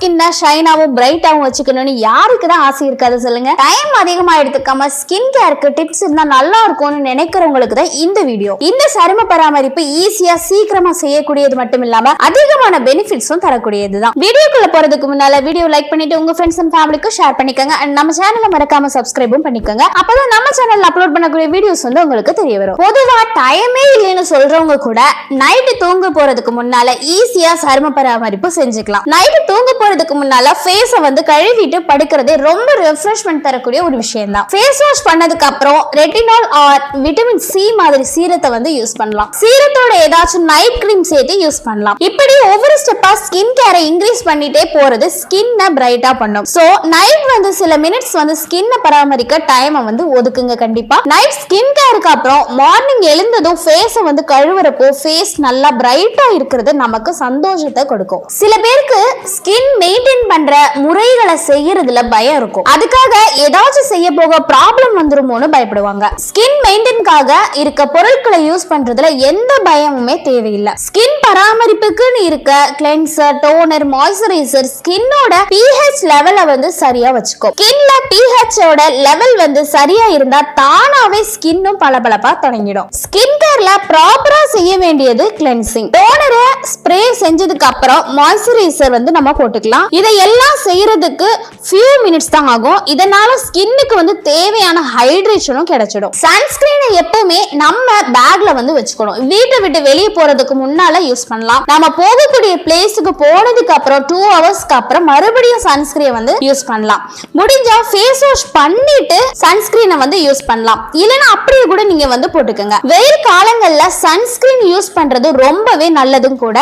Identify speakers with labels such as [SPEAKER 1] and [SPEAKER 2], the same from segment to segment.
[SPEAKER 1] ஸ்கின்னை ஷைனாவும் பிரைட்டாவும் வச்சுக்கணும்னு யாருக்கு தான் ஆசை இருக்காது சொல்லுங்க. டைம் அதிகமா எடுத்துக்காம ஸ்கின் கேருக்கு டிப்ஸ் இருந்தா நல்லா இருக்கும்னு நினைக்கிறவங்களுக்கு தான் இந்த வீடியோ இந்த சரும பராமரிப்பு ஈஸியா சீக்கிரமா செய்யக்கூடியது மட்டும் இல்லாம அதிகமான பெனிஃபிட்ஸும் தரக்கூடியதுதான் வீடியோக்குள்ள போறதுக்கு முன்னால வீடியோ லைக் பண்ணிட்டு உங்க ஃப்ரெண்ட்ஸ் அண்ட் ஃபேமிலிக்கு ஷேர் பண்ணிக்கோங்க. அண்ட் நம்ம சேனலை மறக்காம சப்ஸ்கிரைபும் பண்ணிக்கோங்க. அப்பதான் நம்ம சேனல்ல அப்லோட் பண்ணக்கூடிய வீடியோஸ் வந்து உங்களுக்கு தெரிய வரும். பொதுவா டைமே இல்லைன்னு சொல்றவங்க கூட நைட்டு தூங்க போறதுக்கு முன்னால ஈஸியா சரும பராமரிப்பு செஞ்சுக்கலாம். நைட்டு தூங்க தூங்குறதுக்கு முன்னால ஃபேஸ வந்து கழுவிட்டு படுக்கிறதே ரொம்ப ரெஃப்ரெஷ்மெண்ட் தரக்கூடிய ஒரு விஷயம் தான் ஃபேஸ் வாஷ் பண்ணதுக்கு அப்புறம் ரெட்டினால் ஆர் விட்டமின் சி மாதிரி சீரத்தை வந்து யூஸ் பண்ணலாம். சீரத்தோட ஏதாச்சும் நைட் கிரீம் சேர்த்து யூஸ் பண்ணலாம். இப்படி ஒவ்வொரு ஸ்டெப்பா ஸ்கின் கேரை இன்க்ரீஸ் பண்ணிட்டே போறது ஸ்கின்னை பிரைட்டா பண்ணும். சோ நைட் வந்து சில மினிட்ஸ் வந்து ஸ்கின்னை பராமரிக்க டைமை வந்து ஒதுக்குங்க கண்டிப்பா. நைட் ஸ்கின் கேருக்கு அப்புறம் மார்னிங் எழுந்ததும் ஃபேஸை வந்து கழுவுறப்போ ஃபேஸ் நல்லா பிரைட்டா இருக்கிறது நமக்கு சந்தோஷத்தை கொடுக்கும். சில பேருக்கு ஸ்கின் மெயின்டைன் பண்ற முறைகளை செய்யறதுல பயம் இருக்கும். அதுக்காக ஏதாச்சும் செய்ய போக ப்ராப்ளம் வந்துருமோன்னு பயப்படுவாங்க. ஸ்கின் மெயின்டைன்காக இருக்க பொருட்களை யூஸ் பண்றதுல எந்த பயமுமே தேவையில்லை. ஸ்கின் பராமரிப்புக்குன்னு இருக்க கிளென்சர் டோனர் மாய்ஸ்சரைசர் ஸ்கின்னோட பிஹெச் லெவலை வந்து சரியா வச்சுக்கோ. ஸ்கின்ல பிஹெச்சோட லெவல் வந்து சரியா இருந்தா தானாவே ஸ்கின்னும் பளபளப்பா தொடங்கிடும். ஸ்கின் கேர்ல ப்ராப்பரா செய்ய வேண்டியது கிளென்சிங் டோனரை ஸ்ப்ரே செஞ்சதுக்கு அப்புறம் மாய்ஸ்சரைசர் வந்து நம்ம போட்டுக்கலாம். இதையெல்லாம் செய்யறதுக்கு ஃபியூ மினிட்ஸ் தான் ஆகும். இதனால ஸ்கின்னுக்கு வந்து தேவையான ஹைட்ரேஷனும் கிடைச்சிடும். சன்ஸ்கிரீனை எப்பவுமே நம்ம பேக்ல வந்து வச்சுக்கணும். வீட்டை விட்டு வெளியே போறதுக்கு முன்னால யூஸ் பண்ணலாம். நம்ம போகக்கூடிய பிளேஸுக்கு போனதுக்கு அப்புறம் டூ ஹவர்ஸ்க்கு அப்புறம் மறுபடியும் சன்ஸ்கிரீன் வந்து யூஸ் பண்ணலாம். முடிஞ்சா ஃபேஸ் வாஷ் பண்ணிட்டு சன்ஸ்கிரீனை வந்து யூஸ் பண்ணலாம். இல்லைன்னா அப்படியே கூட நீங்க வந்து போட்டுக்கோங்க. வெயில் காலங்கள்ல சன்ஸ்கிரீன் யூஸ் பண்றது ரொம்பவே நல்லதும் கூட.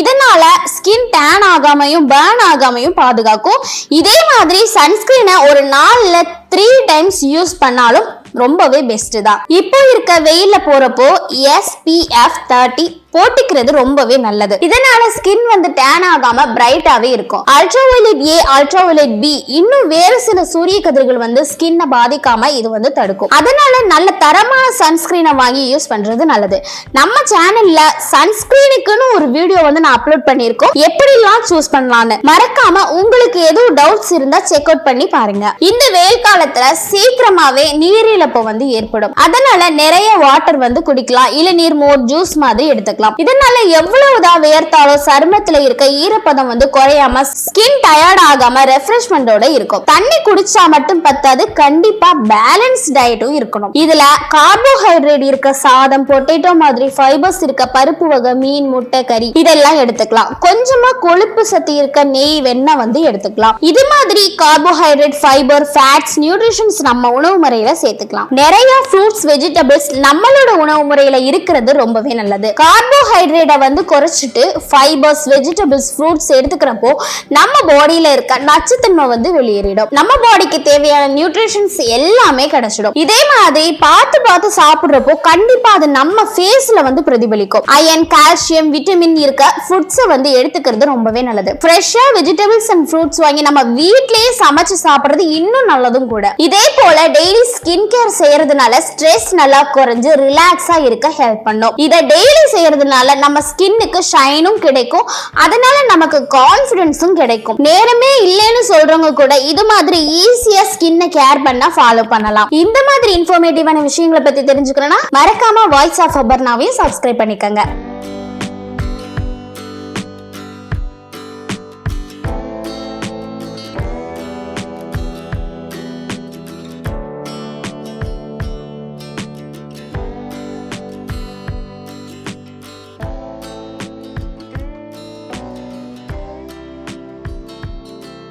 [SPEAKER 1] இதனால ஸ்கின் டேன் ஆகாமையும் பேர்ன் ஆகாமையும் பாதுகாக்கும். இதே மாதிரி சன்ஸ்கிரீனை ஒரு நாளில் த்ரீ டைம்ஸ் யூஸ் பண்ணாலும் ரொம்பவே பெஸ்ட் தான். இப்போ இருக்க வெயில போறப்போ எஸ்பிஎஃப் தேர்ட்டி போட்டுக்கிறது ரொம்பவே நல்லது. இதனால ஸ்கின் வந்து டேன் ஆகாம பிரைட்டாவே இருக்கும். அல்ட்ராவயலட் ஏ அல்ட்ராவயலட் பி இன்னும் வேறு சில சூரிய கதிர்கள் வந்து ஸ்கின்னை பாதிக்காம இது வந்து தடுக்கும். அதனால நல்ல தரமான சன்ஸ்கிரீனை வாங்கி யூஸ் பண்றது நல்லது. நம்ம சேனல்ல சன்ஸ்கிரீனுக்குன்னு ஒரு வீடியோ வந்து நான் அப்லோட் பண்ணியிருக்கோம். எப்படிலாம் சூஸ் பண்ணலாம்னு மறக்காம உங்களுக்கு எதுவும் டவுட்ஸ் இருந்தா செக் அவுட் பண்ணி பாருங்க. இந்த வெயில் காலத்துல சீக்கிரமாவே நீரிழப்பு வந்து ஏற்படும். அதனால நிறைய வாட்டர் வந்து குடிக்கலாம். இளநீர் மோர் ஜூஸ் மாதிரி எடுத்துக்கலாம். இதனால எவ்வளவுதான் வேர்த்தாலும் சருமத்துல இருக்க ஈரப்பதம் வந்து குறையாம ஸ்கின் டயர்ட் ஆகாம ரெஃப்ரெஷ்மெண்டோட இருக்கும். தண்ணி குடிச்சா மட்டும் பத்தாது கண்டிப்பா பேலன்ஸ் டயட்டும் இருக்கணும். இதுல கார்போஹைட்ரேட் இருக்க சாதம் பொட்டேட்டோ மாதிரி ஃபைபர்ஸ் இருக்க பருப்பு வகை மீன் முட்டை கறி இதெல்லாம் எடுத்துக்கலாம். கொஞ்சமா கொழுப்பு சத்து இருக்க நெய் வெண்ணெய் வந்து எடுத்துக்கலாம். இது மாதிரி கார்போஹைட்ரேட் ஃபைபர் ஃபேட்ஸ் நியூட்ரிஷன்ஸ் நம்ம உணவு முறையில சேர்த்துக்கலாம். நிறைய ஃப்ரூட்ஸ் வெஜிடபிள்ஸ் நம்மளோட உணவு முறையில இருக்கிறது ரொம்பவே நல்லது. கார்போஹைட்ரேட்டை வந்து குறைச்சிட்டு ஃபைபர்ஸ் வெஜிடபிள்ஸ் ஃப்ரூட்ஸ் எடுத்துக்கிறப்போ நம்ம பாடியில இருக்க நச்சுத்தன்மை வந்து வெளியேறிடும். நம்ம பாடிக்கு தேவையான நியூட்ரிஷன்ஸ் எல்லாமே கிடைச்சிடும். இதே மாதிரி பார்த்து பார்த்து சாப்பிட்றப்போ கண்டிப்பா அது நம்ம ஃபேஸ்ல வந்து பிரதிபலிக்கும். அயன் கால்சியம் விட்டமின் இருக்க ஃப்ரூட்ஸை வந்து எடுத்துக்கிறது ரொம்பவே நல்லது. ஃப்ரெஷ்ஷா வெஜிடபிள்ஸ் அண்ட் ஃப்ரூட்ஸ் வாங்கி நம்ம வீட்லயே சமைச்சு சாப்பிடுறது இன்னும் நல்லதும் கூட. இதே போல டெய்லி ஸ்கின் கேர் செய்யறதுனால ஸ்ட்ரெஸ் நல்லா குறைஞ்சு ரிலாக்ஸா இருக்க ஹெல்ப் பண்ணும். இதை டெய்லி செய்யறதுனால நம்ம ஸ்கின்னுக்கு ஷைனும் கிடைக்கும். அதனால நமக்கு கான்ஃபிடென்ஸும் கிடைக்கும். நேரமே இல்லைன்னு சொல்றவங்க கூட இது மாதிரி ஈஸியா ஸ்கின்னை கேர் பண்ணா ஃபாலோ பண்ணலாம். இந்த மாதிரி இன்ஃபர்மேட்டிவான விஷயங்களை பத்தி தெரிஞ்சுக்கணும்னா மறக்காம வாய்ஸ் ஆஃப் அபர்னாவையும் சப்ஸ்கிரைப் பண்ணிக்கோங்க.